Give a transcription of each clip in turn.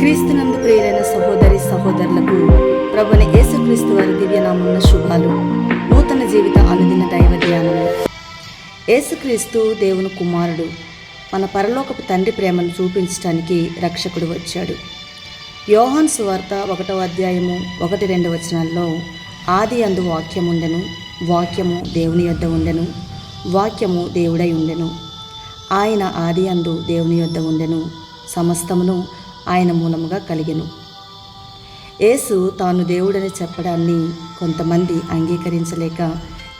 క్రీస్తునందు ప్రియులైన సహోదరి సహోదరులకు ప్రభుని యేసుక్రీస్తు వారి దివ్యనామమున శుభాలు. నూతన జీవిత అనుదిన దైవ ధ్యానము. యేసుక్రీస్తు దేవుని కుమారుడు మన పరలోకపు తండ్రి ప్రేమను చూపించడానికి రక్షకుడు వచ్చాడు. యోహాన్ సువార్త ఒకటో అధ్యాయము ఒకటి రెండు వచనాల్లో ఆది అందు వాక్యం ఉండెను వాక్యము దేవుని యొద్ద ఉండెను వాక్యము దేవుడై ఉండెను. ఆయన ఆది అందు దేవుని యొద్ద ఉండెను సమస్తమును ఆయన మూలముగా కలిగెను. యేసు తాను దేవుడని చెప్పడాన్ని కొంతమంది అంగీకరించలేక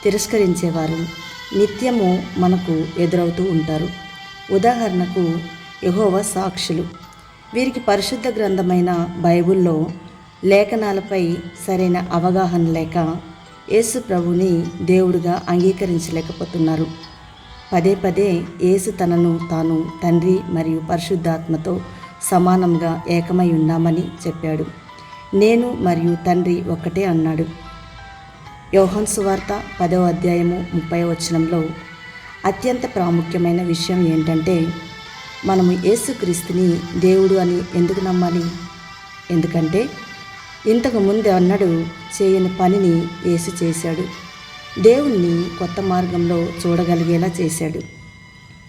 తిరస్కరించేవారు నిత్యము మనకు ఎదురవుతూ ఉంటారు. ఉదాహరణకు యహోవ సాక్షులు. వీరికి పరిశుద్ధ గ్రంథమైన బైబిల్లో లేఖనాలపై సరైన అవగాహన లేక యేసు ప్రభుని దేవుడుగా అంగీకరించలేకపోతున్నారు. పదే పదే యేసు తనను తాను తండ్రి మరియు పరిశుద్ధాత్మతో సమానంగా ఏకమై ఉన్నామని చెప్పాడు. నేను మరియు తండ్రి ఒక్కటే అన్నాడు. యోహన్ సువార్త పదవ అధ్యాయము ముప్పై వచనంలో అత్యంత ప్రాముఖ్యమైన విషయం ఏంటంటే మనము యేసుక్రీస్తుని దేవుడు అని ఎందుకు నమ్మాలి? ఎందుకంటే ఇంతకు ముందు అన్నడు చేయని పనిని యేసు చేశాడు. దేవుణ్ణి కొత్త మార్గంలో చూడగలిగేలా చేశాడు.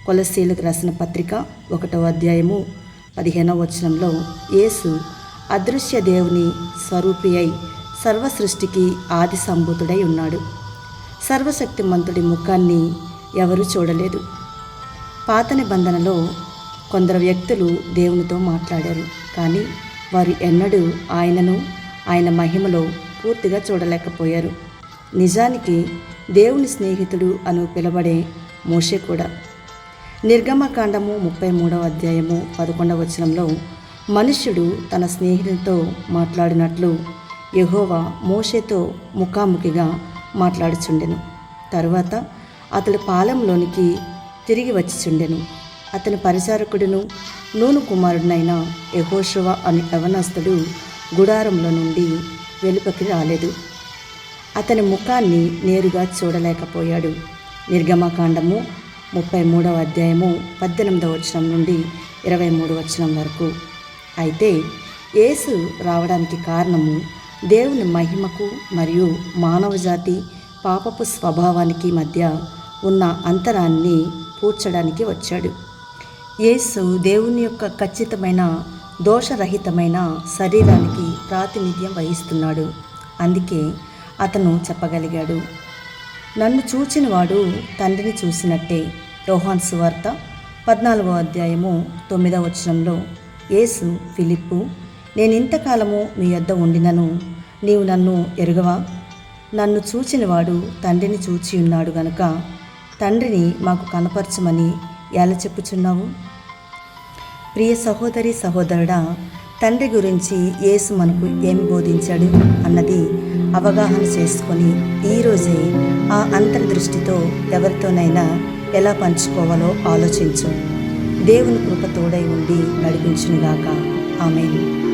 కొలసీలకు రాసిన పత్రిక ఒకటో అధ్యాయము పదిహేనవ వచనంలో యేసు అదృశ్య దేవుని స్వరూపి అయి సర్వసృష్టికి ఆది సంభూతుడై ఉన్నాడు. సర్వశక్తిమంతుడి ముఖాన్ని ఎవరూ చూడలేదు. పాత నిబంధనలో కొందరు వ్యక్తులు దేవునితో మాట్లాడారు. కానీ వారు ఎన్నడూ ఆయనను ఆయన మహిమలో పూర్తిగా చూడలేకపోయారు. నిజానికి దేవుని స్నేహితుడు అను పిలబడే మోషే కూడా నిర్గమకాండము ముప్పై మూడవ అధ్యాయము పదకొండవ వచనంలో మనుష్యుడు తన స్నేహితులతో మాట్లాడినట్లు యహోవా మోషేతో ముఖాముఖిగా మాట్లాడుచుండెను. తరువాత అతడు పాలెంలోనికి తిరిగి వచ్చిచుండెను. అతని పరిచారకుడును నూను కుమారుడినైన యహోషువ అనే యవనస్తుడు గుడారంలో నుండి వెలుపకి రాలేదు. అతని ముఖాన్ని నేరుగా చూడలేకపోయాడు. నిర్గమకాండము ముప్పై మూడవ అధ్యాయము పద్దెనిమిదవ వచనం నుండి ఇరవై మూడు వచనం వరకు. అయితే యేసు రావడానికి కారణము దేవుని మహిమకు మరియు మానవజాతి పాపపు స్వభావానికి మధ్య ఉన్న అంతరాన్ని పూడ్చడానికి వచ్చాడు. యేసు దేవుని యొక్క ఖచ్చితమైన దోషరహితమైన శరీరానికి ప్రాతినిధ్యం వహిస్తున్నాడు. అందుకే అతను చెప్పగలిగాడు నన్ను చూచినవాడు తండ్రిని చూసినట్టే. యోహాన్ సువార్త పద్నాలుగో అధ్యాయము తొమ్మిదవ వచనంలో యేసు ఫిలిప్పు నేను ఇంతకాలము మీ యొద్ద ఉండినను నీవు నన్ను ఎరుగవా? నన్ను చూచినవాడు తండ్రిని చూచి ఉన్నాడు గనుక తండ్రిని మాకు కనపరచమని ఎలా చెప్పుచున్నావు? ప్రియ సహోదరి సహోదరుడా తండ్రి గురించి యేసు మనకు ఏమి బోధించాడు అన్నది అవగాహన చేసుకొని ఈరోజే ఆ అంతర్దృష్టితో ఎవరితోనైనా ఎలా పంచుకోవాలో ఆలోచించు. దేవుని కృప తోడై ఉండి నడిపించునుగాక. ఆమెను.